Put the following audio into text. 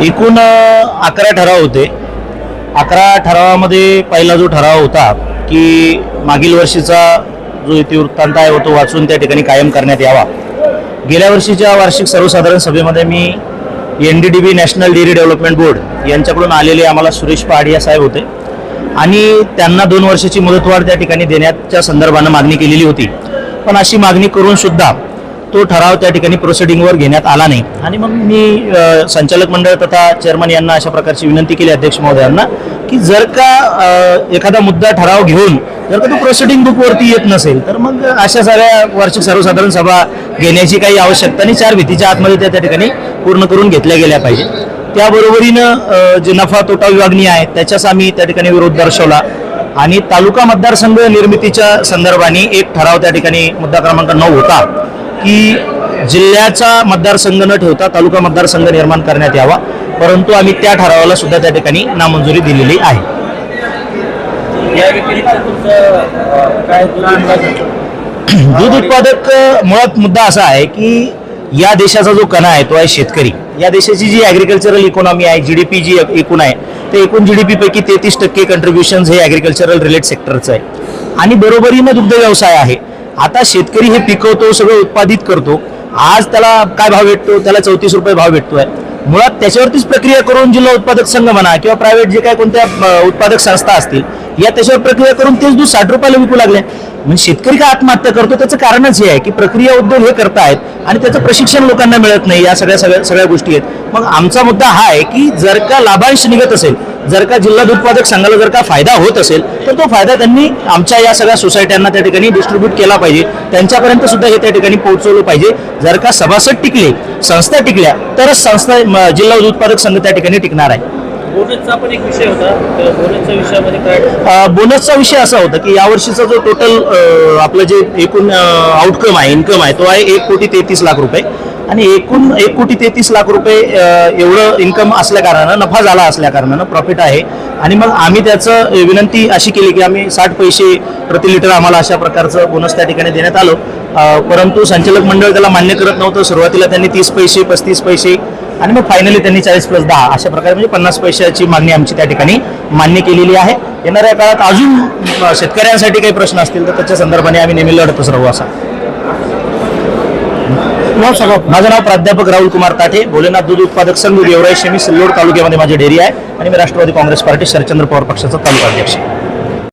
एकूण अकरा ठराव होते. अकरा ठरावामध्ये पहिला जो ठराव होता की मागील वर्षीचा जो इतिवृत्तांत आहे तो वाचून त्या ठिकाणी कायम करण्यात यावा. गेल्या वर्षीच्या वार्षिक सर्वसाधारण सभेमध्ये मी N D D B national dairy development board यांच्याकडून आलेले आम्हाला सुरेश पहाडिया साहेब होते. आणि त्यांना दोन वर्षाची मुदतवाढ त्या ठिकाणी देण्याच्या संदर्भानं मागणी केलेली होती. पण अशी मागणी करून सुद्धा तो ठराव त्या ठिकाणी प्रोसिडिंगवर घेण्यात आला नाही. आणि मग मी संचालक मंडळ तथा चेअरमन यांना अशा प्रकारची विनंती केली अध्यक्ष महोदयांना की जर का एखादा मुद्दा ठराव घेऊन जर का तो प्रोसिडिंग बुकवरती येत नसेल तर मग अशा सगळ्या वार्षिक सर्वसाधारण सभा घेण्याची काही आवश्यकता नाही चार भीतीच्या आतमध्ये त्या त्या ठिकाणी पूर्ण करून घेतल्या गेल्या पाहिजे त्याबरोबरीनं जे नफा तोटा विभागणी आहे त्याच्याच आम्ही त्या ठिकाणी विरोध दर्शवला. आणि तालुका मतदारसंघ निर्मितीच्या संदर्भाने एक ठराव त्या ठिकाणी मुद्दा क्रमांक नऊ होता. की जिल्ह्याचा मतदारसंघ न ठेवता तालुका मतदारसंघ निर्माण करण्यात यावा. परंतु आम्ही त्या ठरावाला सुद्धा त्या ठिकाणी नामंजुरी दिलेली आहे. दूध उत्पादक मुळात मुद्दा असा आहे की या देशाचा जो कणा आहे तो आहे शेतकरी. या देशाची जी ॲग्रिकल्चरल इकॉनॉमी आहे जी डी पी जी एकूण आहे ते एकूण जी डी पी पैकी तेहतीस टक्के कंट्रीब्युशन हे ॲग्रिकल्चरल रिलेट सेक्टरचं आहे. आणि बरोबरीनं दुग्ध व्यवसाय आहे. आता शेतकरी हे पिकवतो सगळं उत्पादित करतो. आज त्याला काय भाव भेटतो? त्याला चौतीस रुपये भाव भेटतोय. मुळात त्याच्यावरतीच प्रक्रिया करून जिल्हा उत्पादक संघ म्हणा किंवा प्रायव्हेट जे काय कोणत्या उत्पादक संस्था असतील या त्याच्यावर प्रक्रिया करून तेच दूध साठ रुपयाला विकू लागले. म्हणजे शेतकरी का आत्महत्या करतो? त्याचं कारणच हे आहे की प्रक्रिया उद्योग हे करतायत आणि त्याचं प्रशिक्षण लोकांना मिळत नाही या सगळ्या सगळ्या सगळ्या गोष्टी आहेत. मग आमचा मुद्दा हा आहे की जर का लाभांश निघत असेल जर का जिल्हा दूध उत्पादक संघाला जर का फायदा होत असेल तर तो फायदा त्यांनी आमच्या या सगळ्या सोसायट्यांना त्या ठिकाणी डिस्ट्रीब्यूट केला पाहिजे. त्यांच्यापर्यंत सुद्धा हे त्या ठिकाणी पोहोचवलं पाहिजे. जर का सभासद टिकले संस्था टिकल्या तरच संस्था जिल्हा दूध उत्पादक संघ त्या ठिकाणी टिकणार आहे. बोनसचा पण एक विषय होता. विषयामध्ये काय? बोनसचा विषय असा होता की यावर्षीचा जो टोटल आपलं जे एकूण आउटकम आहे इन्कम आहे तो आहे एक कोटी तेहतीस लाख रुपये. आणि एकूण एक कोटी तेहतीस लाख रुपये एवढं इन्कम असल्या कारणानं नफा झाला असल्या कारणानं प्रॉफिट आहे. आणि मग आम्ही त्याचं विनंती अशी केली की आम्ही साठ पैसे प्रति लिटर आम्हाला अशा प्रकारचं बोनस त्या ठिकाणी देण्यात आलो. परंतु संचालक मंडळ त्याला मान्य करत नव्हतं. सुरुवातीला त्यांनी तीस पैसे पस्तीस पैसे आणि मग फायनली त्यांनी चाळीस प्लस दहा अशा प्रकारे म्हणजे पन्नास पैशाची मागणी आमची त्या ठिकाणी मान्य केलेली आहे. येणाऱ्या काळात अजून शेतकऱ्यांसाठी काही प्रश्न असतील तर त्याच्या संदर्भाने आम्ही नेहमी लढतच राहू असा. माझं नाव प्राध्यापक राहुल कुमार ताठे. भोलेनाथ दूध उत्पादक संघ गेवराई शेमी सिल्लोड तालुक्यामध्ये माझी डेअरी आहे. आणि मी राष्ट्रवादी काँग्रेस पार्टी शरदचंद्र पवार पक्षाचा तालुका अध्यक्ष आहे.